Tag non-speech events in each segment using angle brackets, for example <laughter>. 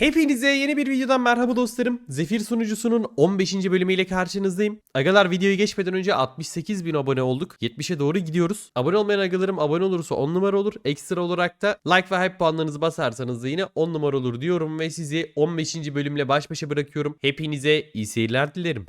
Hepinize yeni bir videodan merhaba dostlarım. Zefir sunucusunun 15. bölümüyle karşınızdayım. Agalar videoyu geçmeden önce 68 bin abone olduk. 70'e doğru gidiyoruz. Abone olmayan agalarım abone olursa 10 numara olur. Ekstra olarak da like ve hype puanlarınızı basarsanız da yine 10 numara olur diyorum ve sizi 15. bölümle baş başa bırakıyorum. Hepinize iyi seyirler dilerim.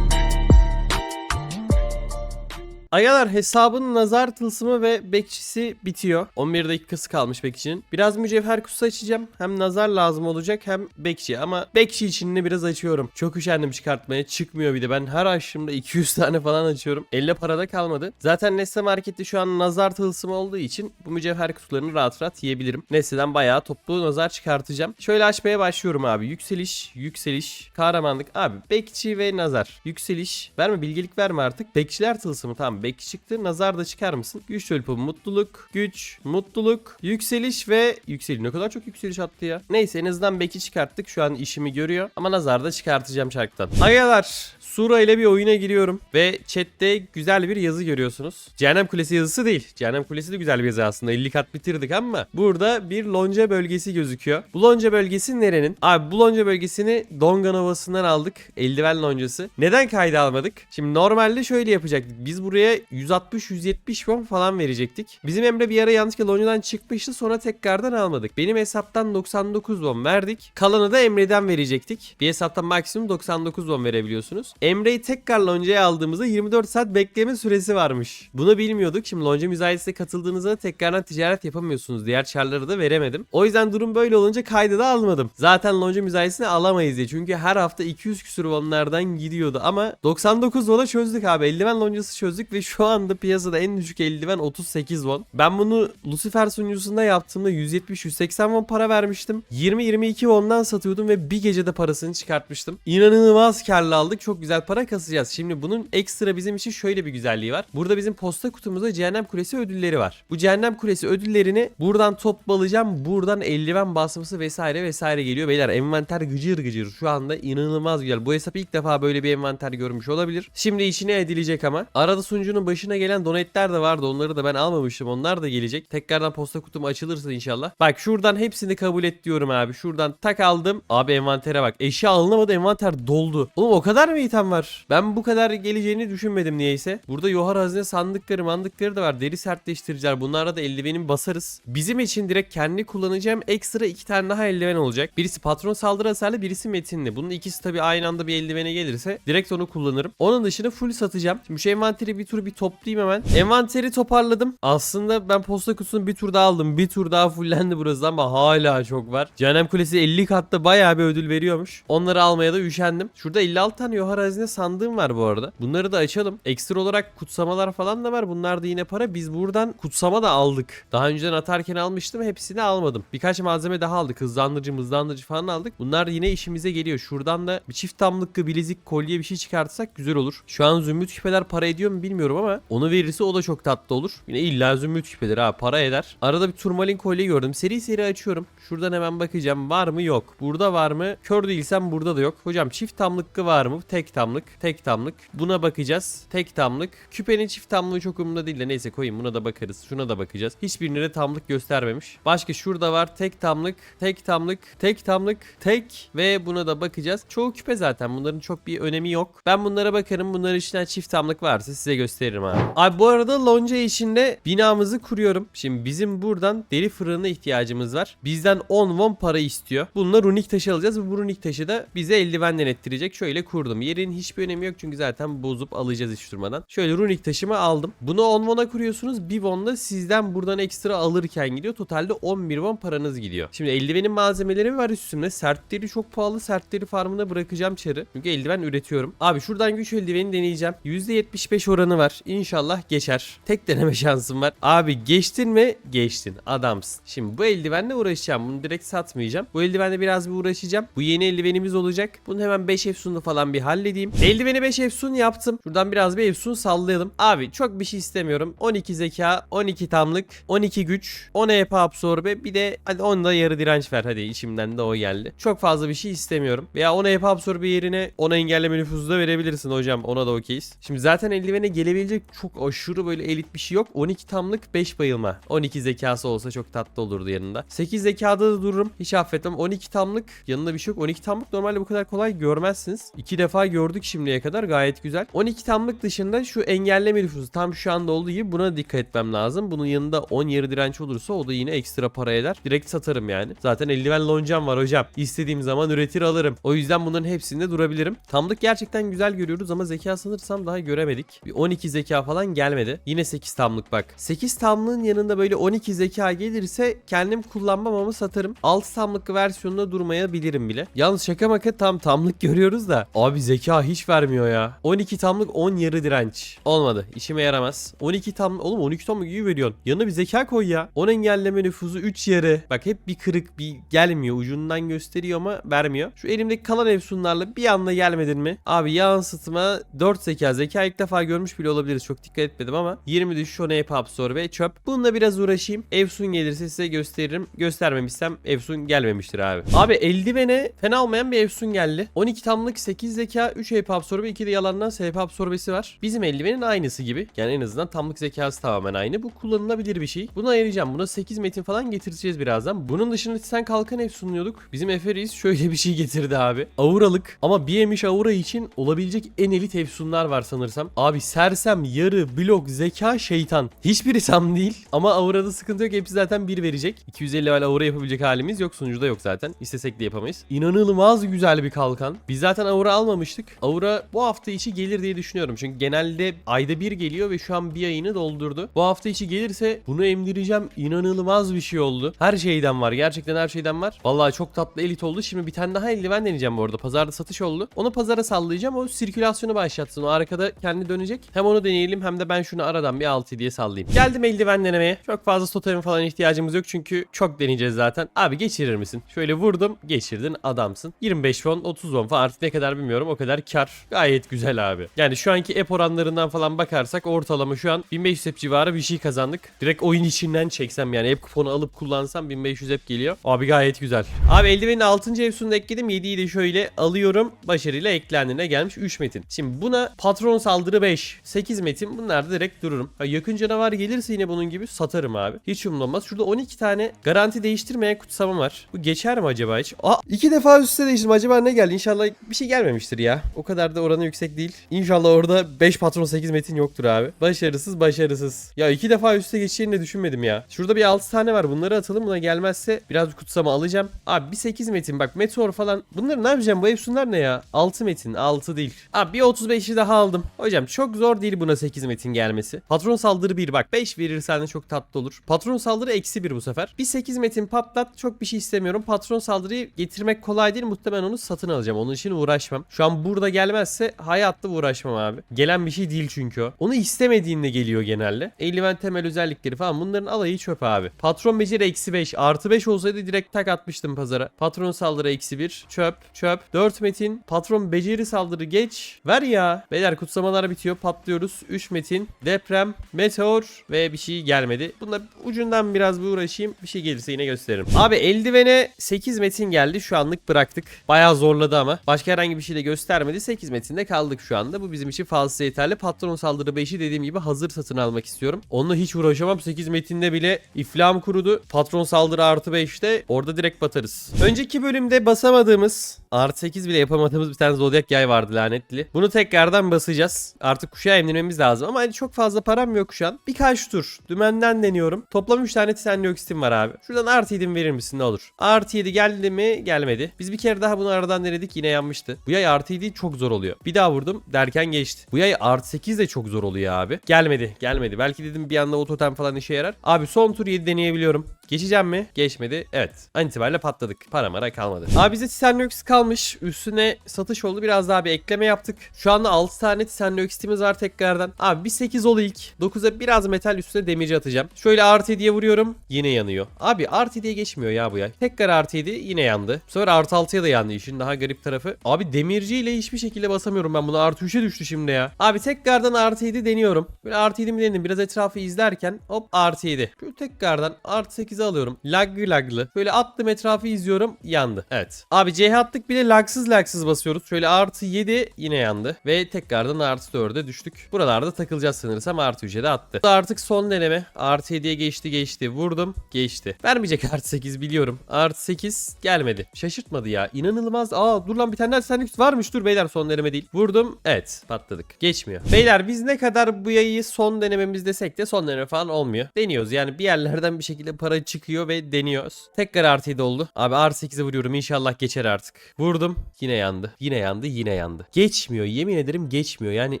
Ayalar hesabın nazar tılsımı ve bekçisi bitiyor. 11 dakikası kalmış bekçinin. Biraz mücevher kutusu açacağım. Hem nazar lazım olacak hem bekçi ama bekçi için de biraz açıyorum. Çok üşendim çıkartmaya. Çıkmıyor bir de. Ben her açtığımda 200 tane falan açıyorum. Elle parada kalmadı. Zaten Nesne Market'te şu an nazar tılsımı olduğu için bu mücevher kutularını rahat rahat yiyebilirim. Nesne'den bayağı toplu nazar çıkartacağım. Şöyle açmaya başlıyorum abi. Yükseliş, yükseliş, kahramanlık. Abi bekçi ve nazar. Yükseliş. Verme bilgelik verme artık. Bekçiler tılsımı tamam. Bekçi çıktı. Nazar da çıkar mısın? Güç törpü mutluluk, güç, mutluluk, yükseliş ve yükseliş. Ne kadar çok yükseliş attı ya. Neyse en azından beki çıkarttık. Şu an işimi görüyor. Ama nazar da çıkartacağım çarktan. Agalar Sura ile bir oyuna giriyorum ve chatte güzel bir yazı görüyorsunuz. Cehennem Kulesi yazısı değil. Cehennem Kulesi de güzel bir yazı aslında. 50 kat bitirdik ama burada bir lonca bölgesi gözüküyor. Bu lonca bölgesi nerenin? Abi bu lonca bölgesini Dongan Ovası'ndan aldık. Eldiven loncası. Neden kayda almadık? Şimdi normalde şöyle yapacaktık. Biz buraya 160-170 won falan verecektik. Bizim Emre bir ara yanlışlıkla loncadan çıkmıştı sonra tekrardan almadık. Benim hesaptan 99 won verdik. Kalanı da Emre'den verecektik. Bir hesaptan maksimum 99 won verebiliyorsunuz. Emre'yi tekrar loncaya aldığımızda 24 saat bekleme süresi varmış. Bunu bilmiyorduk. Şimdi lonca müzayesine katıldığınızda tekrardan ticaret yapamıyorsunuz. Diğer çarları da veremedim. O yüzden durum böyle olunca kaydı da almadım. Zaten lonca müzayesini alamayız diye. Çünkü her hafta 200 küsür wonlardan gidiyordu. Ama 99 won'a çözdük abi. Eldiven loncası çözdük ve şu anda piyasada en düşük eldiven 38 won. Ben bunu Lucifer sunucusunda yaptığımda 170-180 won para vermiştim. 20-22 won'dan satıyordum ve bir gecede parasını çıkartmıştım. İnanılmaz karlı aldık. Çok güzel para kasacağız. Şimdi bunun ekstra bizim için şöyle bir güzelliği var. Burada bizim posta kutumuzda Cehennem Kulesi ödülleri var. Bu Cehennem Kulesi ödüllerini buradan toplayacağım. Buradan eldiven basması vesaire vesaire geliyor. Beyler envanter gıcır gıcır. Şu anda inanılmaz güzel. Bu hesap ilk defa böyle bir envanter görmüş olabilir. Şimdi içine edilecek ama. Arada sunucunun başına gelen donetler de vardı. Onları da ben almamıştım. Onlar da gelecek. Tekrardan posta kutum açılırsa inşallah. Bak şuradan hepsini kabul et diyorum abi. Şuradan tak aldım. Abi envantere bak. Eşya alınamadı envanter doldu. Oğlum o kadar mı item var? Ben bu kadar geleceğini düşünmedim niyeyse. Burada yohar hazine sandıkları mandıkları da var. Deri sertleştiriciler. Bunlara da eldivenin basarız. Bizim için direkt kendi kullanacağım ekstra iki tane daha eldiven olacak. Birisi patron saldırı hasarlı birisi metinli. Bunun ikisi tabii aynı anda bir eldivene gelirse direkt onu kullanırım. Onun dışında full satacağım. Şimdi şu envanteri bir tur bir toplayayım hemen. Envanteri toparladım. Aslında ben posta kutusunu bir tur daha aldım. Bir tur daha fullendi burası ama hala çok var. Cehennem Kulesi 50 katta bayağı bir ödül veriyormuş. Onları almaya da üşendim. Şurada 56 tane yohar hazine sandığım var bu arada. Bunları da açalım. Ekstra olarak kutsamalar falan da var. Bunlar da yine para. Biz buradan kutsama da aldık. Daha önceden atarken almıştım. Hepsini almadım. Birkaç malzeme daha aldık. Hızlandırıcı hızlandırıcı falan aldık. Bunlar yine işimize geliyor. Şuradan da bir çift damlıklı bilezik kolye bir şey çıkartsak güzel olur. Şu an zümrüt küpeler para ediyor mu bilmiyorum ama onu verirse o da çok tatlı olur. Yine illa zümrüt küpeleri ha para eder. Arada bir turmalin kolye gördüm. Seri seri açıyorum. Şuradan hemen bakacağım. Var mı? Yok. Burada var mı? Kör değilsem burada da yok. Hocam çift tamlıklı var mı? Tek tamlık. Tek tamlık. Buna bakacağız. Tek tamlık. Küpenin çift tamlığı çok umurumda değil de neyse koyayım buna da bakarız. Şuna da bakacağız. Hiçbirine de tamlık göstermemiş. Başka şurada var. Tek tamlık. Tek tamlık. Tek tamlık. Tek ve buna da bakacağız. Çoğu küpe zaten. Bunların çok bir önemi yok. Ben bunlara bakarım. Bunların içinden çift tamlık varsa size gösteririm abi. Abi bu arada lonca içinde binamızı kuruyorum. Şimdi bizim buradan deri fırınına ihtiyacımız var. Bizden 10 won para istiyor. Bununla runik taşı alacağız bu runik taşı da bize eldivenden ettirecek. Şöyle kurdum. Yerin hiçbir önemi yok çünkü zaten bozup alacağız hiç durmadan. Şöyle runik taşımı aldım. Bunu 10 won'a kuruyorsunuz. 1 won da sizden buradan ekstra alırken gidiyor. Totalde 11 won paranız gidiyor. Şimdi eldivenin malzemeleri var üstümde. Sertleri çok pahalı. Sertleri farmına bırakacağım çarı. Çünkü eldiven üretiyorum. Abi şuradan güç eldiveni deneyeceğim. %75 oranı var. İnşallah geçer. Tek deneme <laughs> şansım var. Abi geçtin mi? Geçtin. Adamsın. Şimdi bu eldivenle uğraşacağım. Bunu direkt satmayacağım. Bu eldivenle biraz bir uğraşacağım. Bu yeni eldivenimiz olacak. Bunu hemen 5 efsunlu falan bir halledeyim. Eldiveni 5 efsun yaptım. Şuradan biraz bir efsun sallayalım. Abi çok bir şey istemiyorum. 12 zeka, 12 tamlık, 12 güç, 10 EP absorbe. Bir de hadi 10 da yarı direnç ver. Hadi içimden de o geldi. Çok fazla bir şey istemiyorum. Veya 10 EP absorbe yerine 10 engelleme nüfuzu da verebilirsin hocam. Ona da okeyiz. Şimdi zaten eldivene gelebilir gelebilecek çok aşırı böyle elit bir şey yok. 12 tamlık 5 bayılma. 12 zekası olsa çok tatlı olurdu yanında. 8 zekada da dururum. Hiç affetmem. 12 tamlık yanında bir şey yok. 12 tamlık normalde bu kadar kolay görmezsiniz. 2 defa gördük şimdiye kadar gayet güzel. 12 tamlık dışında şu engelleme nüfusu tam şu anda olduğu gibi buna dikkat etmem lazım. Bunun yanında 10 yarı direnç olursa o da yine ekstra para eder. Direkt satarım yani. Zaten eldiven loncam var hocam. İstediğim zaman üretir alırım. O yüzden bunların hepsinde durabilirim. Tamlık gerçekten güzel görüyoruz ama zeka sanırsam daha göremedik. Bir 12 zeka falan gelmedi. Yine 8 tamlık bak. 8 tamlığın yanında böyle 12 zeka gelirse kendim kullanmam ama satarım. 6 tamlık versiyonunda durmayabilirim bile. Yalnız şaka maka tam tamlık <laughs> görüyoruz da. Abi zeka hiç vermiyor ya. 12 tamlık 10 yarı direnç. Olmadı. İşime yaramaz. 12 tam oğlum 12 tamlık iyi veriyorsun. Yanına bir zeka koy ya. 10 engelleme nüfuzu 3 yarı. Bak hep bir kırık bir gelmiyor. Ucundan gösteriyor ama vermiyor. Şu elimdeki kalan efsunlarla bir anda gelmedin mi? Abi yansıtma 4 zeka. Zeka ilk defa görmüş bile olabiliriz. Çok dikkat etmedim ama 20 düş şu hep absorbe çöp. Bununla biraz uğraşayım. Efsun gelirse size gösteririm. Göstermemişsem Efsun gelmemiştir abi. Abi eldivene fena olmayan bir Efsun geldi. 12 tamlık 8 zeka 3 hep absorbe 2 de yalandan SP absorbesi var. Bizim eldivenin aynısı gibi. Yani en azından tamlık zekası tamamen aynı. Bu kullanılabilir bir şey. Buna ayıracağım. Buna 8 metin falan getireceğiz birazdan. Bunun dışında sen kalkan ev sunuyorduk. Bizim Efe Reis şöyle bir şey getirdi abi. Auralık ama bir emiş aura için olabilecek en elit efsunlar var sanırsam. Abi sersem, yarı, blok, zeka, şeytan. Hiçbiri sam değil ama aurada sıkıntı yok. Hepsi zaten bir verecek. 250 level aura yapabilecek halimiz yok. Sunucuda yok zaten. İstesek de yapamayız. İnanılmaz güzel bir kalkan. Biz zaten aura almamıştık. Aura bu hafta içi gelir diye düşünüyorum. Çünkü genelde ayda bir geliyor ve şu an bir ayını doldurdu. Bu hafta içi gelirse bunu emdireceğim. İnanılmaz bir şey oldu. Her şeyden var. Gerçekten her şeyden var. Vallahi çok tatlı elit oldu. Şimdi bir tane daha eldiven deneyeceğim bu arada. Pazarda satış oldu. Onu pazara sallayacağım. O sirkülasyonu başlatsın. O arkada kendi dönecek. Hem onu deneyelim hem de ben şunu aradan bir 6 diye sallayayım. Geldim eldiven denemeye. Çok fazla totem falan ihtiyacımız yok çünkü çok deneyeceğiz zaten. Abi geçirir misin? Şöyle vurdum. Geçirdin adamsın. 25 won 30 won falan artık ne kadar bilmiyorum. O kadar kar. Gayet güzel abi. Yani şu anki ep oranlarından falan bakarsak ortalama şu an 1500 ep civarı bir şey kazandık. Direkt oyun içinden çeksem yani ep kuponu alıp kullansam 1500 ep geliyor. Abi gayet güzel. Abi eldivenin 6. efsununu ekledim. 7'yi de şöyle alıyorum. Başarıyla eklendiğine gelmiş 3 metin. Şimdi buna patron saldırı 5. 8 metin. Bunlarda direkt dururum. Ha, yakın canavar gelirse yine bunun gibi satarım abi. Hiç umurumda Şurada 12 tane garanti değiştirmeyen kutsama var. Bu geçer mi acaba hiç? Aa iki defa üst üste değiştirdim. Acaba ne geldi? İnşallah bir şey gelmemiştir ya. O kadar da oranı yüksek değil. İnşallah orada 5 patron 8 metin yoktur abi. Başarısız başarısız. Ya iki defa üste geçeceğini de düşünmedim ya. Şurada bir 6 tane var. Bunları atalım. Buna gelmezse biraz kutsama alacağım. Abi bir 8 metin bak meteor falan. Bunları ne yapacağım? Bu efsunlar ne ya? 6 metin. 6 değil. Abi bir 35'i daha aldım. Hocam çok zor değil buna 8 metin gelmesi. Patron saldırı 1 bak 5 verirsen de çok tatlı olur. Patron saldırı eksi 1 bu sefer. Bir 8 metin patlat çok bir şey istemiyorum. Patron saldırıyı getirmek kolay değil. Muhtemelen onu satın alacağım. Onun için uğraşmam. Şu an burada gelmezse hayatta uğraşmam abi. Gelen bir şey değil çünkü o. Onu istemediğinde geliyor genelde. Eldiven temel özellikleri falan bunların alayı çöp abi. Patron beceri eksi 5. Artı 5 olsaydı direkt tak atmıştım pazara. Patron saldırı eksi 1. Çöp çöp. 4 metin. Patron beceri saldırı geç. Ver ya. Beyler kutsamalar bitiyor. Patlıyoruz. 3 metin. Deprem. Meteor. Ve bir şey gelmedi. Bunda ucundan biraz bir uğraşayım. Bir şey gelirse yine gösteririm. Abi eldivene 8 metin geldi. Şu anlık bıraktık. Bayağı zorladı ama. Başka herhangi bir şey de göstermedi. 8 metinde kaldık şu anda. Bu bizim için fazla yeterli. Patron saldırı 5'i dediğim gibi hazır satın almak istiyorum. Onunla hiç uğraşamam. 8 metinde bile iflam kurudu. Patron saldırı artı 5'te orada direkt batarız. Önceki bölümde basamadığımız artı 8 bile yapamadığımız bir tane zodyak yay vardı lanetli. Bunu tekrardan basacağız. Artık kuşağa emdirmemiz lazım ama hani çok fazla param yok şu an. Birkaç tur dümenden deniyorum. Toplam 3 tane titanlioksitim var abi. Şuradan artı 7 verir misin ne olur? Artı 7 geldi mi? Gelmedi. Biz bir kere daha bunu aradan denedik yine yanmıştı. Bu yay artı 7 çok zor oluyor. Bir daha vurdum derken geçti. Bu yay artı 8 de çok zor oluyor abi. Gelmedi gelmedi. Belki dedim bir anda o totem falan işe yarar. Abi son tur 7 deneyebiliyorum. Geçeceğim mi? Geçmedi. Evet. An itibariyle patladık. Para mara kalmadı. Abi bize Titanliox kalmış. Üstüne satış oldu. Biraz daha bir ekleme yaptık. Şu anda 6 tane Titanliox'imiz var tekrardan. Abi bir 8 ol ilk. 9'a biraz metal üstüne demirci atacağım. Şöyle artı 7'ye vuruyorum. Yine yanıyor. Abi artı 7'ye geçmiyor ya bu ya. Tekrar artı 7 yine yandı. Bu sefer artı 6'ya da yandı işin daha garip tarafı. Abi demirciyle hiçbir şekilde basamıyorum ben bunu. Artı 3'e düştü şimdi ya. Abi tekrardan artı 7 deniyorum. Böyle artı 7 mi denedim. Biraz etrafı izlerken hop artı 7. Şu tekrardan artı 8 8'e alıyorum. Laglı laglı. Böyle attım etrafı izliyorum. Yandı. Evet. Abi CH attık bile lagsız lagsız basıyoruz. Şöyle artı 7 yine yandı. Ve tekrardan artı 4'e düştük. Düşük. Buralarda takılacağız sanırsam artı 3'e de attı. Bu da artık son deneme. Artı 7'ye geçti geçti. Vurdum geçti. Vermeyecek <laughs> artı 8 biliyorum. Artı 8 gelmedi. Şaşırtmadı ya. İnanılmaz. Aa dur lan bir tane daha sendviç varmış. Dur beyler son deneme değil. Vurdum. Evet patladık. Geçmiyor. Beyler biz ne kadar bu yayı son denememiz desek de son deneme falan olmuyor. Deniyoruz yani bir yerlerden bir şekilde para çıkıyor ve deniyoruz. Tekrar artı 7 oldu. Abi artı 8'e vuruyorum. İnşallah geçer artık. Vurdum. Yine yandı. Yine yandı. Yine yandı. Geçmiyor. Yemin ederim geçmiyor. Yani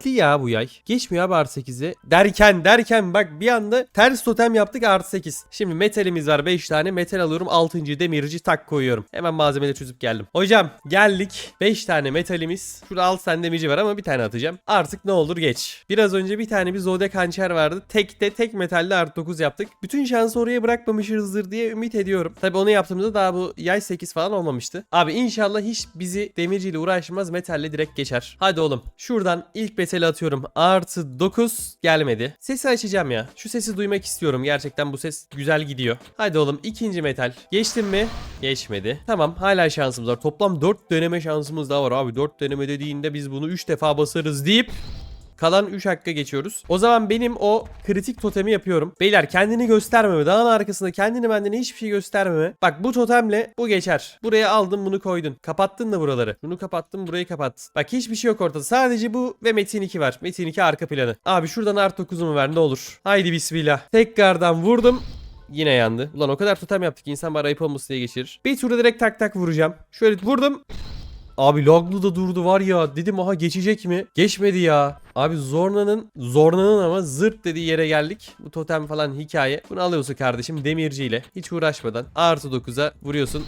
lanetli ya bu yay. Geçmiyor abi artı 8'e. Derken derken bak bir anda ters totem yaptık artı 8. Şimdi metalimiz var 5 tane. Metal alıyorum. 6. demirci tak koyuyorum. Hemen malzemeleri çözüp geldim. Hocam geldik. 5 tane metalimiz. Şurada 6 tane demirci var ama bir tane atacağım. Artık ne olur geç. Biraz önce bir tane bir zodiac hançer vardı. Tekte tek metalde artı 9 yaptık. Bütün şansı oraya bırakmamışızdır diye ümit ediyorum. Tabi onu yaptığımızda daha bu yay 8 falan olmamıştı. Abi inşallah hiç bizi demirciyle uğraşmaz metalle direkt geçer. Hadi oğlum şuradan ilk metali atıyorum. Artı 9 gelmedi. Sesi açacağım ya. Şu sesi duymak istiyorum. Gerçekten bu ses güzel gidiyor. Hadi oğlum ikinci metal. Geçtim mi? Geçmedi. Tamam hala şansımız var. Toplam 4 deneme şansımız daha var abi. 4 deneme dediğinde biz bunu 3 defa basarız deyip Kalan 3 hakka geçiyoruz. O zaman benim o kritik totemi yapıyorum. Beyler kendini göstermeme. Dağın arkasında kendini benden hiçbir şey göstermeme. Bak bu totemle bu geçer. Buraya aldın bunu koydun. Kapattın da buraları. Bunu kapattın burayı kapat. Bak hiçbir şey yok ortada. Sadece bu ve Metin 2 var. Metin 2 arka planı. Abi şuradan artı 9'umu ver ne olur. Haydi bismillah. Tekrardan vurdum. Yine yandı. Ulan o kadar totem yaptık. İnsan bari ayıp olmasın diye geçirir. Bir turda direkt tak tak vuracağım. Şöyle vurdum. Abi loglu da durdu var ya dedim aha geçecek mi? Geçmedi ya. Abi Zorna'nın Zorna'nın ama zırt dediği yere geldik. Bu totem falan hikaye. Bunu alıyorsun kardeşim demirciyle. Hiç uğraşmadan. Artı 9'a vuruyorsun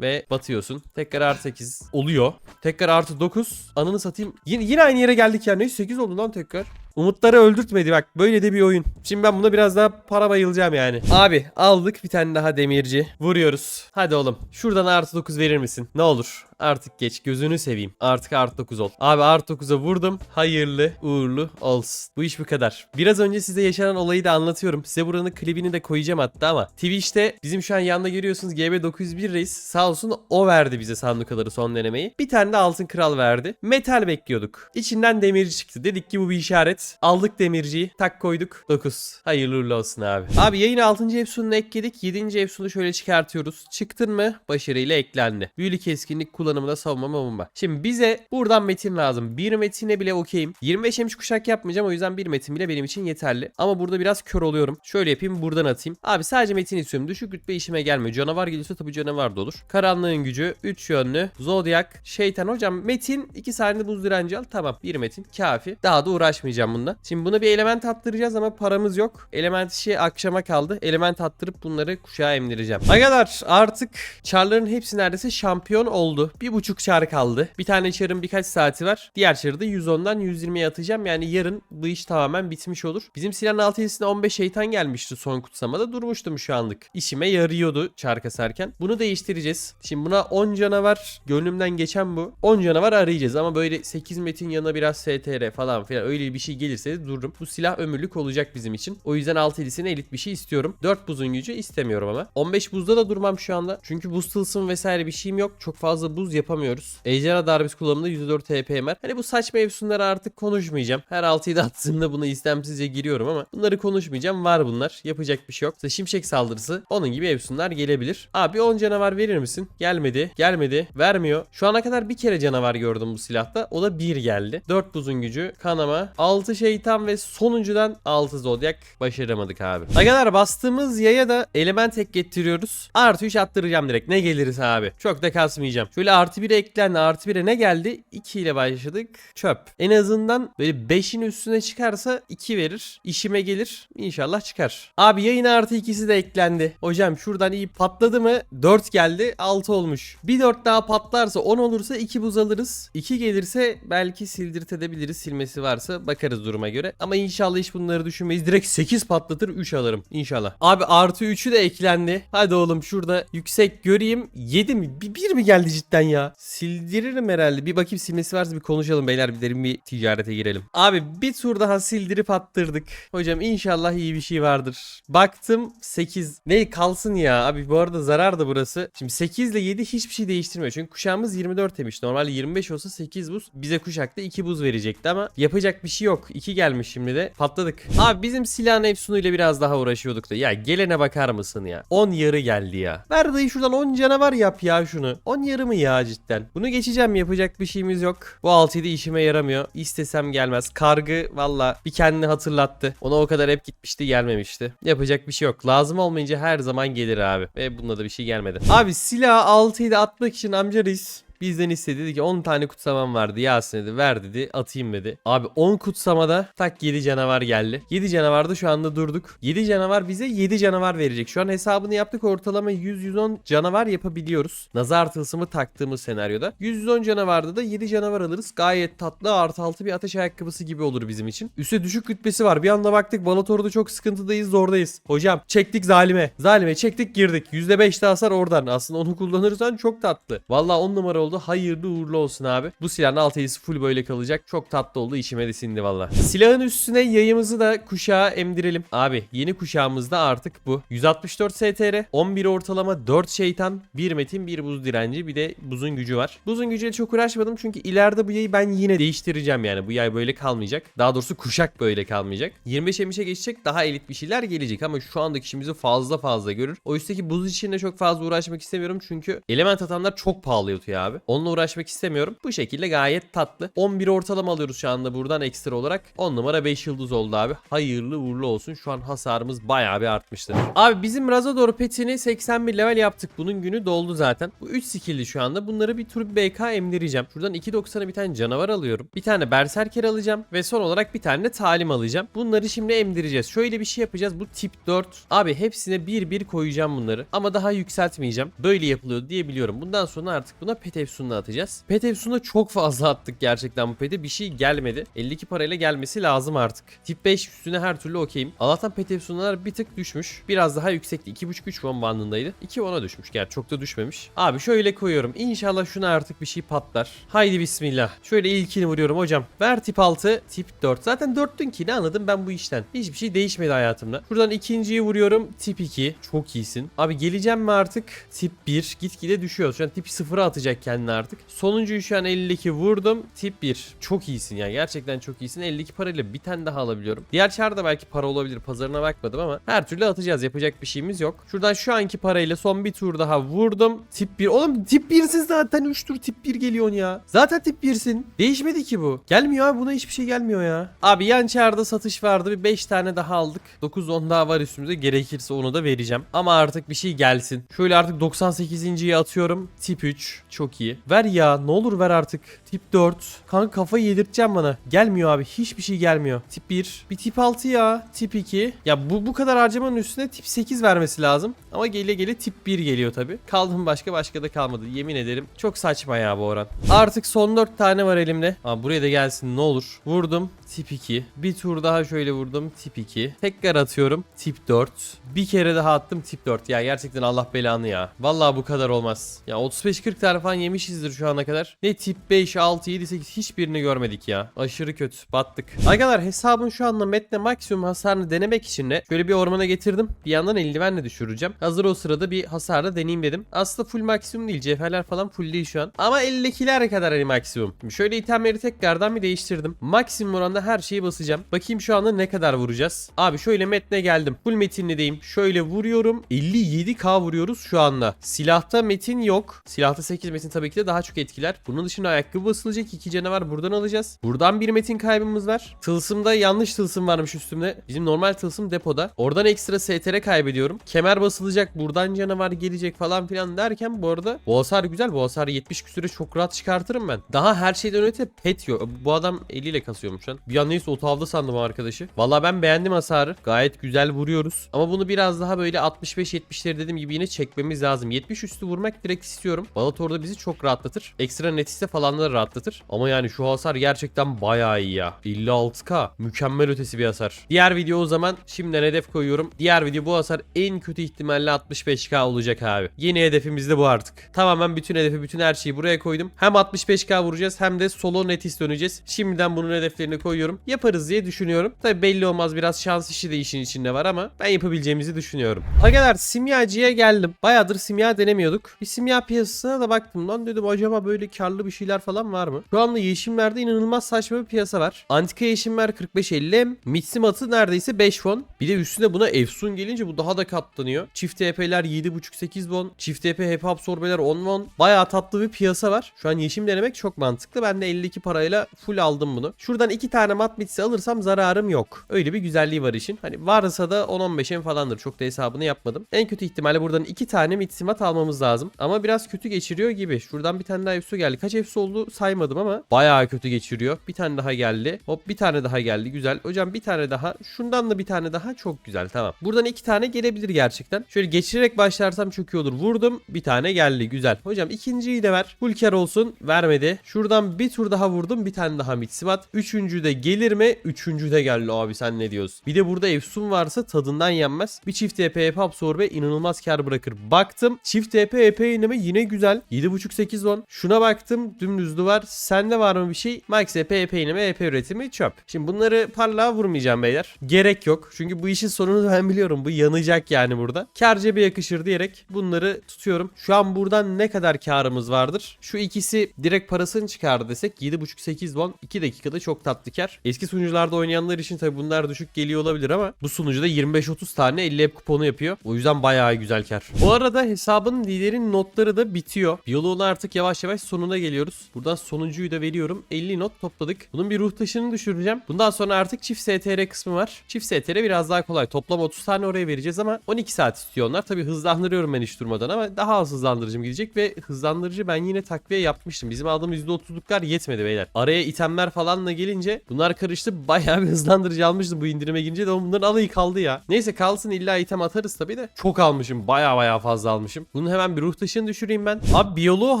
ve batıyorsun. Tekrar artı 8 oluyor. Tekrar artı 9. Anını satayım. Yine, yine aynı yere geldik ya. Ne 8 oldu lan tekrar. Umutları öldürtmedi bak böyle de bir oyun. Şimdi ben buna biraz daha para bayılacağım yani. Abi aldık bir tane daha demirci. Vuruyoruz. Hadi oğlum şuradan artı 9 verir misin? Ne olur. Artık geç gözünü seveyim. Artık artı 9 ol. Abi artı 9'a vurdum. Hayırlı uğurlu olsun. Bu iş bu kadar. Biraz önce size yaşanan olayı da anlatıyorum. Size buranın klibini de koyacağım hatta ama Twitch'te bizim şu an yanda görüyorsunuz GB901 Reis sağ olsun o verdi bize sandukaları son denemeyi. Bir tane de altın kral verdi. Metal bekliyorduk. İçinden demirci çıktı. Dedik ki bu bir işaret. Aldık demirciyi. Tak koyduk. 9. Hayırlı uğurlu olsun abi. Abi yayın 6. efsununu ekledik. 7. efsunu şöyle çıkartıyoruz. Çıktın mı başarıyla eklendi. Büyülü keskinlik kullanımında savunma bomba. Şimdi bize buradan metin lazım. Bir metine bile okeyim. 25 yemiş kuşak yapmayacağım. O yüzden bir metin bile benim için yeterli. Ama burada biraz kör oluyorum. Şöyle yapayım buradan atayım. Abi sadece metin istiyorum. Düşük rütbe işime gelmiyor. Canavar geliyorsa tabii canavar da olur. Karanlığın gücü. 3 yönlü. Zodyak. Şeytan. Hocam metin 2 saniyede buz direnci al. Tamam bir metin. Kafi. Daha da uğraşmayacağım bununla. Şimdi buna bir element attıracağız ama paramız yok. Element işi akşama kaldı. Element attırıp bunları kuşağa emdireceğim. Arkadaşlar artık çarların hepsi neredeyse şampiyon oldu. Bir buçuk çar kaldı. Bir tane çarın birkaç saati var. Diğer çarı da 110'dan 120'ye atacağım. Yani yarın bu iş tamamen bitmiş olur. Bizim silahın altı yedisine 15 şeytan gelmişti son kutsamada. Durmuştum şu anlık. İşime yarıyordu çar kasarken. Bunu değiştireceğiz. Şimdi buna 10 canavar gönlümden geçen bu. 10 canavar arayacağız ama böyle 8 metin yanına biraz STR falan filan öyle bir şey gelirse dururum. Bu silah ömürlük olacak bizim için. O yüzden 6 7'sine elit bir şey istiyorum. 4 buzun gücü istemiyorum ama. 15 buzda da durmam şu anda. Çünkü buz tılsım vesaire bir şeyim yok. Çok fazla buz yapamıyoruz. Ejderha darbesi kullanımında %4 TPMR. Hani bu saçma efsunları artık konuşmayacağım. Her 6 7 attığımda buna istemsizce giriyorum ama bunları konuşmayacağım. Var bunlar. Yapacak bir şey yok. İşte şimşek saldırısı. Onun gibi efsunlar gelebilir. Abi 10 canavar verir misin? Gelmedi. Gelmedi. Vermiyor. Şu ana kadar bir kere canavar gördüm bu silahta. O da 1 geldi. 4 buzun gücü. Kanama. 6 şeytan ve sonuncudan 6 zodyak başaramadık abi. Ne kadar bastığımız yaya da element ek getiriyoruz. Artı 3 attıracağım direkt. Ne gelirse abi. Çok da kasmayacağım. Şöyle artı 1'e eklendi. Artı 1'e ne geldi? 2 ile başladık. Çöp. En azından böyle 5'in üstüne çıkarsa 2 verir. İşime gelir. İnşallah çıkar. Abi yayın artı ikisi de eklendi. Hocam şuradan iyi patladı mı? 4 geldi. 6 olmuş. Bir 4 daha patlarsa 10 olursa 2 buz alırız. 2 gelirse belki sildirtebiliriz. Silmesi varsa bakarız duruma göre. Ama inşallah hiç bunları düşünmeyiz. Direkt 8 patlatır 3 alırım. İnşallah. Abi artı 3'ü de eklendi. Hadi oğlum şurada yüksek göreyim. 7 mi? 1 mi geldi cidden ya. Sildiririm herhalde. Bir bakayım silmesi varsa bir konuşalım beyler. Bir derin bir ticarete girelim. Abi bir tur daha sildirip attırdık. Hocam inşallah iyi bir şey vardır. Baktım 8. Ne kalsın ya. Abi bu arada zarar da burası. Şimdi 8 ile 7 hiçbir şey değiştirmiyor. Çünkü kuşağımız 24 demiş. Normalde 25 olsa 8 buz. Bize kuşakta 2 buz verecekti ama yapacak bir şey yok. 2 gelmiş şimdi de. Patladık. Abi bizim silahın efsunu ile biraz daha uğraşıyorduk da. Ya gelene bakar mısın ya? 10 yarı geldi ya. Ver dayı şuradan 10 canavar yap ya şunu. 10 yarı mı ya cidden? Bunu geçeceğim yapacak bir şeyimiz yok. Bu 6 işime yaramıyor. İstesem gelmez. Kargı valla bir kendini hatırlattı. Ona o kadar hep gitmişti gelmemişti. Yapacak bir şey yok. Lazım olmayınca her zaman gelir abi. Ve bunda da bir şey gelmedi. Abi silah 6'yı da atmak için amca reis Bizden istedi dedi ki 10 tane kutsamam vardı Yasin dedi ver dedi atayım dedi. Abi 10 kutsamada tak 7 canavar geldi. 7 canavarda şu anda durduk. 7 canavar bize 7 canavar verecek. Şu an hesabını yaptık ortalama 100-110 canavar yapabiliyoruz. Nazar tılsımı taktığımız senaryoda. 100-110 canavarda da 7 canavar alırız. Gayet tatlı artı altı bir ateş ayakkabısı gibi olur bizim için. Üste düşük rütbesi var. Bir anda baktık Balator'da çok sıkıntıdayız zordayız. Hocam çektik zalime. Zalime çektik girdik. %5 de hasar oradan. Aslında onu kullanırsan çok tatlı. Vallahi 10 numara oldu. Hayırlı uğurlu olsun abi. Bu silahın alt elisi full böyle kalacak. Çok tatlı oldu. İşime de sindi valla. Silahın üstüne yayımızı da kuşağa emdirelim. Abi yeni kuşağımızda artık bu. 164 STR, 11 ortalama, 4 şeytan, 1 metin, 1 buz direnci, bir de buzun gücü var. Buzun gücüyle çok uğraşmadım çünkü ileride bu yayı ben yine değiştireceğim yani. Bu yay böyle kalmayacak. Daha doğrusu kuşak böyle kalmayacak. 25 emişe geçecek daha elit bir şeyler gelecek ama şu andaki işimizi fazla fazla görür. O üstteki buz için de çok fazla uğraşmak istemiyorum çünkü element atanlar çok pahalı yatıyor abi. Onunla uğraşmak istemiyorum. Bu şekilde gayet tatlı. 11 ortalama alıyoruz şu anda buradan ekstra olarak. 10 numara 5 yıldız oldu abi. Hayırlı uğurlu olsun. Şu an hasarımız bayağı bir artmıştır. Abi bizim Razador petini 81 level yaptık. Bunun günü doldu zaten. Bu 3 skill'di şu anda. Bunları bir tur BK emdireceğim. Şuradan 2.90'a bir tane canavar alıyorum. Bir tane berserker alacağım. Ve son olarak bir tane talim alacağım. Bunları şimdi emdireceğiz. Şöyle bir şey yapacağız. Bu tip 4. Abi hepsine bir bir koyacağım bunları. Ama daha yükseltmeyeceğim. Böyle yapılıyor diye biliyorum. Bundan sonra artık buna pet efsununu atacağız. Pet efsununa çok fazla attık gerçekten bu pete. Bir şey gelmedi. 52 parayla gelmesi lazım artık. Tip 5 üstüne her türlü okeyim. Allah'tan pet efsunlar bir tık düşmüş. Biraz daha yüksekti. 2.5-3 won bandındaydı. 2 won'a düşmüş. Gerçi çok da düşmemiş. Abi şöyle koyuyorum. İnşallah şuna artık bir şey patlar. Haydi bismillah. Şöyle ilkini vuruyorum hocam. Ver tip 6, tip 4. Zaten 4'tün ki ne anladım ben bu işten. Hiçbir şey değişmedi hayatımda. Şuradan ikinciyi vuruyorum. Tip 2. Çok iyisin. Abi geleceğim mi artık? Tip 1. Gitgide düşüyor. Şu an tip 0'a atacak kendini artık. Sonuncuyu şu an 52 vurdum. Tip 1. Çok iyisin ya. Gerçekten çok iyisin. 52 parayla bir tane daha alabiliyorum. Diğer çarda belki para olabilir. Pazarına bakmadım ama her türlü atacağız. Yapacak bir şeyimiz yok. Şuradan şu anki parayla son bir tur daha vurdum. Tip 1. Oğlum tip 1'sin zaten 3 tur tip 1 geliyorsun ya. Zaten tip 1'sin. Değişmedi ki bu. Gelmiyor abi. Buna hiçbir şey gelmiyor ya. Abi yan çarda satış vardı. Bir 5 tane daha aldık. 9-10 daha var üstümüzde. Gerekirse onu da vereceğim. Ama artık bir şey gelsin. Şöyle artık 98.yi atıyorum. Tip 3. Çok iyi. Ver ya. Ne olur ver artık. Tip 4. Kanka kafayı yedirteceğim bana. Gelmiyor abi. Hiçbir şey gelmiyor. Tip 1. Bir tip 6 ya. Tip 2. Ya bu bu kadar harcamanın üstüne tip 8 vermesi lazım. Ama gele gele tip 1 geliyor tabi. Kaldım başka başka da kalmadı. Yemin ederim. Çok saçma ya bu oran. Artık son 4 tane var elimde. Abi buraya da gelsin ne olur. Vurdum. Tip 2. Bir tur daha şöyle vurdum. Tip 2. Tekrar atıyorum. Tip 4. Bir kere daha attım. Tip 4. Ya gerçekten Allah belanı ya. Vallahi bu kadar olmaz. Ya 35-40 tane falan yemişizdir şu ana kadar. Ne tip 5, 6, 7, 8 hiçbirini görmedik ya. Aşırı kötü. Battık. Arkadaşlar hesabın şu anda metne maksimum hasarını denemek için de şöyle bir ormana getirdim. Bir yandan eldivenle düşüreceğim. Hazır o sırada bir hasarla deneyeyim dedim. Aslında full maksimum değil. Cevherler falan full değil şu an. Ama 50'kiler kadar hani maksimum. Şimdi şöyle itemleri tekrardan bir değiştirdim. Maksimum oranda her şeyi basacağım. Bakayım şu anda ne kadar vuracağız. Abi şöyle metne geldim. Full metinlideyim. Şöyle vuruyorum. 57k vuruyoruz şu anda. Silahta metin yok. Silahta 8 metin tabii ki de daha çok etkiler. Bunun dışında ayakkabı basılacak. 2 canavar buradan alacağız. Buradan bir metin kaybımız var. Tılsımda yanlış tılsım varmış üstümde. Bizim normal tılsım depoda. Oradan ekstra STR kaybediyorum. Kemer basılacak. Buradan canavar gelecek falan filan derken bu arada bu hasar güzel. Bu hasar 70 küsüre çok rahat çıkartırım ben. Daha her şeyden öte pet yok. Bu adam eliyle kasıyormuş lan. Bir an neyse otavda sandım o arkadaşı. Valla ben beğendim hasarı. Gayet güzel vuruyoruz. Ama bunu biraz daha böyle 65-70'leri dediğim gibi yine çekmemiz lazım. 70 üstü vurmak direkt istiyorum. Balat orada bizi çok rahatlatır. Ekstra netiste falan da rahatlatır. Ama yani şu hasar gerçekten bayağı iyi ya. 56k. Mükemmel ötesi bir hasar. Diğer video o zaman şimdiden hedef koyuyorum. Diğer video bu hasar en kötü ihtimalle 65k olacak abi. Yeni hedefimiz de bu artık. Tamamen bütün hedefi bütün her şeyi buraya koydum. Hem 65k vuracağız hem de solo netist döneceğiz. Şimdiden bunun hedeflerini koyuyorum. Yaparız diye düşünüyorum. Tabi belli olmaz biraz şans işi de işin içinde var ama ben yapabileceğimizi düşünüyorum. Agalar simyacıya geldim. Bayağıdır simya denemiyorduk. Bir simya piyasasına da baktım lan dedim acaba böyle karlı bir şeyler falan var mı? Şu anda yeşimlerde inanılmaz saçma bir piyasa var. Antika yeşimler 45-50 Mitsimat'ı neredeyse 5 won. Bir de üstüne buna Efsun gelince bu daha da katlanıyor. Çift TP'ler 7.5-8 won. Çift TP hep absorbeler 10 won. Bayağı tatlı bir piyasa var. Şu an yeşim denemek çok mantıklı. Ben de 52 parayla full aldım bunu. Şuradan 2 tane mat mitsi alırsam zararım yok. Öyle bir güzelliği var işin. Hani varsa da 10-15 en falandır. Çok da hesabını yapmadım. En kötü ihtimalle buradan 2 tane mitsimat almamız lazım. Ama biraz kötü geçiriyor gibi. Şuradan bir tane daha efsu geldi. Kaç efsu oldu saymadım ama bayağı kötü geçiriyor. Bir tane daha geldi. Hop bir tane daha geldi. Güzel. Hocam bir tane daha. Şundan da bir tane daha. Çok güzel. Tamam. Buradan iki tane gelebilir gerçekten. Şöyle geçirerek başlarsam çok iyi olur. Vurdum. Bir tane geldi. Güzel. Hocam ikinciyi de ver. Hulker olsun. Vermedi. Şuradan bir tur daha vurdum. Bir tane daha mitsivat. Üçüncü de gelir mi? Üçüncü de geldi abi sen ne diyorsun? Bir de burada efsun varsa tadından yenmez. Bir çift TP EP absorbe inanılmaz kar bırakır. Baktım. Çift TP EP ineme yine güzel. 7.5-8 on. Şuna baktım. Dümdüz duvar. Sende var mı bir şey? Max EP EP ineme EP üretimi çöp. Şimdi bunları parlağa vurmayacağım beyler. Gerek yok. Çünkü bu işin sonunu <laughs> ben biliyorum. Bu yanacak yani burada. Kar cebe yakışır diyerek bunları tutuyorum. Şu an buradan ne kadar karımız vardır? Şu ikisi direkt parasını çıkardı desek 7.5-8 won 2 dakikada çok tatlı kar. Eski sunucularda oynayanlar için tabi bunlar düşük geliyor olabilir ama bu sunucuda 25-30 tane 50 hep kuponu yapıyor. O yüzden bayağı güzel kar. Bu arada hesabın liderin notları da bitiyor. Biyoloğuna artık yavaş yavaş sonuna geliyoruz. Buradan sonuncuyu da veriyorum. 50 not topladık. Bunun bir ruh taşını düşüreceğim. Bundan sonra artık çift STR kısmı var. Çift STR biraz daha kolay. Toplam 30 tane oraya vereceğiz ama 12 saat istiyor onlar. Tabi hızlandırıyorum ben hiç durmadan ama daha az hızlandırıcım gidecek ve hızlandırıcı ben yine takviye yapmıştım. Bizim aldığımız %30'luklar yetmedi beyler. Araya itemler falanla gelince bunlar karıştı. <laughs> Bayağı bir hızlandırıcı almıştım bu indirime girince de bunların alayı kaldı ya. Neyse kalsın illa item atarız tabi de. Çok almışım. Bayağı bayağı fazla almışım. Bunun hemen bir ruh taşını düşüreyim ben. Abi biyoloğu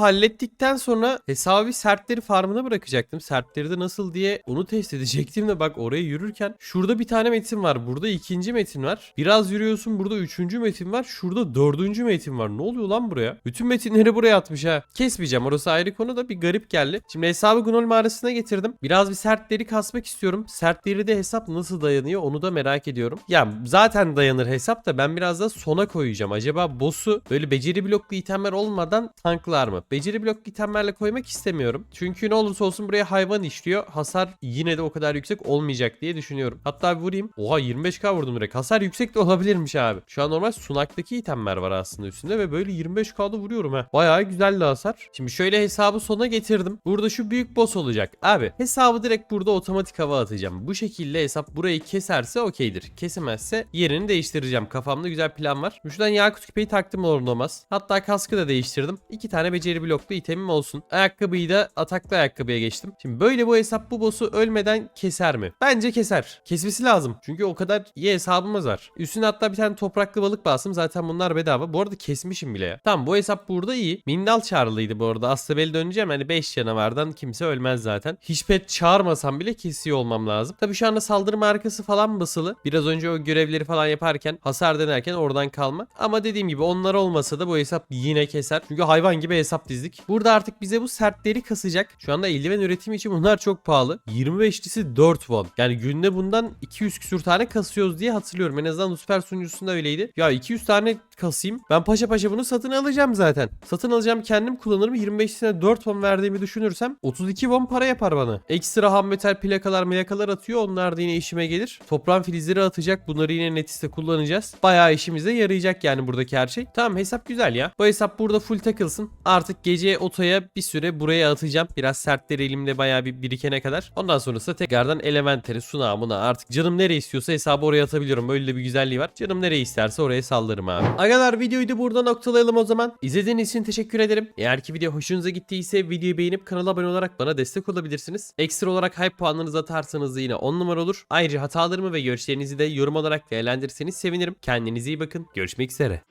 hallettikten sonra hesabı sertleri farmına bırakacaktım. Sertleri de nasıl diye onu test edecektim de bak oraya yürürken şurada bir tane metin var. Burada ikinci metin var. Biraz yürüyorsun burada üçüncü metin var. Şurada dördüncü metin var. Ne oluyor lan buraya? Bütün metinleri buraya atmış ha. Kesmeyeceğim orası ayrı konu da bir garip geldi. Şimdi hesabı Gnol mağarasına getirdim. Biraz bir sertleri kasmak istiyorum. Sertleri de hesap nasıl dayanıyor onu da merak ediyorum. Ya zaten dayanır hesap da ben biraz da sona koyacağım. Acaba boss'u böyle beceri bloklu itemler olmadan tanklar mı? Beceri bloklu itemlerle koymak istemiyorum. Çünkü ne olursa olsun buraya hayvan işliyor. Hasar yine de o kadar yüksek olmayacak diye düşünüyorum. Hatta bir vurayım. Oha 25k vurdum direkt. Hasar yüksek de olabilirmiş abi. Şu an normal sunaktaki itemler var aslında üstünde ve böyle 25k'da vuruyorum ha. Bayağı güzel de hasar. Şimdi şöyle hesabı sona getirdim. Burada şu büyük boss olacak. Abi hesabı direkt burada otomatik hava atacağım. Bu şekilde hesap burayı keserse okeydir. Kesemezse yerini değiştireceğim. Kafamda güzel plan var. Şuradan yakut küpeyi taktım olur olmaz. Hatta kaskı da değiştirdim. İki tane beceri bloklu itemim olsun. Ayakkabıyı da ataklı ayakkabıya geçtim. Şimdi böyle bu hesap bu boss'u ölmeden keser mi? Bence keser. Kesmesi lazım. Çünkü o kadar iyi hesabımız var. Üstüne hatta bir tane topraklı balık bastım. Zaten bunlar bedava. Bu arada kesmişim bile ya. Tamam bu hesap burada iyi. Mindal çağrılıydı bu arada. Astabeli döneceğim. Hani 5 canavardan kimse ölmez zaten. Hiç pet çağırmasam bile kesiyor olmam lazım. Tabii şu anda saldırı markası falan basılı. Biraz önce o görevleri falan yaparken hasar denerken oradan kalma. Ama dediğim gibi onlar olmasa da bu hesap yine keser. Çünkü hayvan gibi hesap dizdik. Burada artık bize bu sertleri kasacak. Şu anda eldiven üretimi için bunlar çok pahalı. 25'lisi 4 won. Yani günde bundan 200 küsür tane kasıyoruz diye hatırlıyorum. En azından süper sunucusunda öyleydi. Ya 200 tane kasayım. Ben paşa paşa bunu satın alacağım zaten. Satın alacağım kendim kullanırım. 25'sine 4 won verdiğimi düşünürsem 32 won para yapar bana. Ekstra ham metal plakalar plakalar atıyor. Onlar da yine işime gelir. Toprağın filizleri atacak. Bunları yine netiste kullanacağız. Bayağı işimize yarayacak yani buradaki her şey. Tamam hesap güzel ya. Bu hesap burada full takılsın. Artık gece otoya bir süre buraya atacağım. Biraz sertleri elimde bayağı bir birikene kadar. Ondan sonrasında tekrardan elementeri, sunağımına artık canım nereye istiyorsa hesabı oraya atabiliyorum. Böyle de bir güzelliği var. Canım nereye isterse oraya saldırırım abi. Agalar videoyu da burada noktalayalım o zaman. İzlediğiniz için teşekkür ederim. Eğer ki video hoşunuza gittiyse videoyu beğenip kanala abone olarak bana destek olabilirsiniz. Ekstra olarak hype puanı puanlarınızı atarsanız yine 10 numara olur. Ayrıca hatalarımı ve görüşlerinizi de yorum olarak değerlendirirseniz sevinirim. Kendinize iyi bakın. Görüşmek üzere.